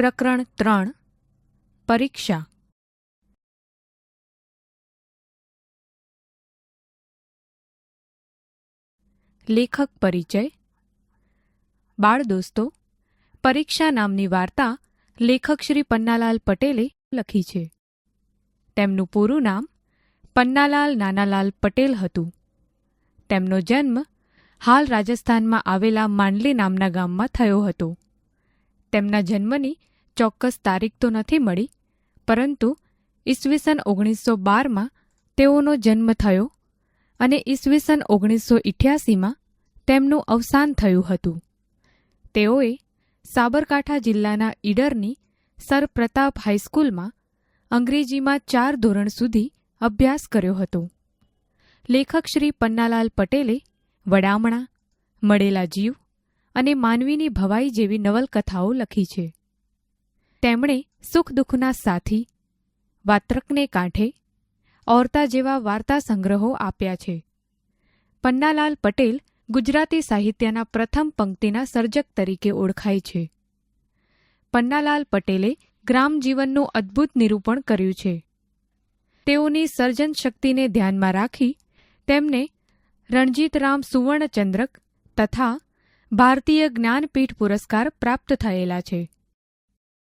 પ્રકરણ ત્રણ. પરીક્ષા. લેખક પરિચય. બાળ દોસ્તો, પરીક્ષા નામની વાર્તા લેખક શ્રી પન્નાલાલ પટેલે લખી છે. તેમનું પૂરું નામ પન્નાલાલ નાનાલાલ પટેલ હતું. તેમનો જન્મ હાલ રાજસ્થાનમાં આવેલા માંડલી નામના ગામમાં થયો હતો. તેમના જન્મની ચોક્કસ તારીખ તો નથી મળી, પરંતુ ઈસવીસન ઓગણીસો બારમાં તેઓનો જન્મ થયો અને ઈસવીસન ઓગણીસો ઇઠ્યાસીમાં તેમનું અવસાન થયું હતું. તેઓએ સાબરકાંઠા જિલ્લાના ઈડરની સર પ્રતાપ હાઈસ્કૂલમાં અંગ્રેજીમાં ચાર ધોરણ સુધી અભ્યાસ કર્યો હતો. લેખક શ્રી પન્નાલાલ પટેલે વડામણા, મળેલા જીવ અને માનવીની ભવાઈ જેવી નવલકથાઓ લખી છે. તેમણે સુખ દુઃખના સાથી, વાત્રકને કાંઠે, ઓરતા જેવા વાર્તા સંગ્રહો આપ્યા છે. પન્નાલાલ પટેલ ગુજરાતી સાહિત્યના પ્રથમ પંક્તિના સર્જક તરીકે ઓળખાય છે. પન્નાલાલ પટેલે ગ્રામજીવનનું અદ્ભુત નિરૂપણ કર્યું છે. તેઓની સર્જન શક્તિને ધ્યાનમાં રાખી તેમને રણજીતરામ સુવર્ણચંદ્રક તથા ભારતીય જ્ઞાનપીઠ પુરસ્કાર પ્રાપ્ત થયેલા છે.